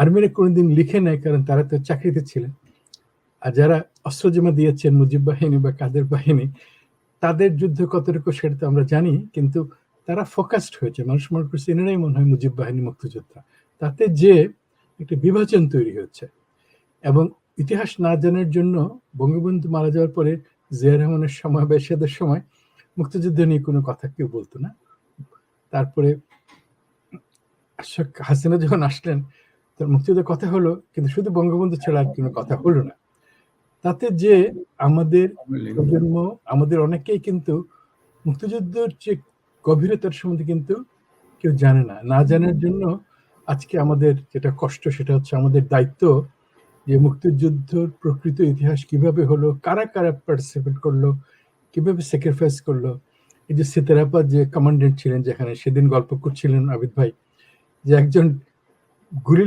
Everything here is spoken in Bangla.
আর্মিরা কোনোদিন লিখে নেয় কারণ তারা তো চাকরিতে ছিলেন। আর যারা অস্ত্র জমা দিয়েছেন, মুজিব বাহিনী বা কাদের বাহিনী, তাদের যুদ্ধ কতটুকু সেটা তো আমরা জানি, কিন্তু তারা ফোকাসড হয়েছে। মানুষ মনে করছে, এনারাই মনে হয় মুজিব বাহিনী মুক্তিযোদ্ধা। তাতে যে একটি বিভাজন তৈরি হচ্ছে। এবং ইতিহাস না জানার জন্য বঙ্গবন্ধু মারা যাওয়ার পরে জিয়া রহমানের সময় বা এরশাদের সময় মুক্তিযুদ্ধ নিয়ে কোনো কথা কেউ বলতো না। তারপরে হাসিনা যখন আসলেন তার মুক্তিযুদ্ধের কথা হলো, কিন্তু শুধু বঙ্গবন্ধু ছাড়া আর কোনো কথা হলো না। তাতে যে আমাদের প্রজন্ম, আমাদের অনেকেই কিন্তু মুক্তিযুদ্ধের যে গভীরতার সম্বন্ধে কিন্তু কেউ জানে না। না জানার জন্য আজকে আমাদের যেটা কষ্ট, সেটা হচ্ছে আমাদের দায়িত্ব যে মুক্তিযুদ্ধর প্রকৃত ইতিহাস কীভাবে হলো, কারা কারা পার্টিসিপেট করল, কীভাবে স্যাক্রিফাইস করল। এই যে সিতারাপা যে কমান্ডেন্ট ছিলেন যেখানে, সেদিন গল্প করছিলেন আবিদ ভাই যে একজন গুলি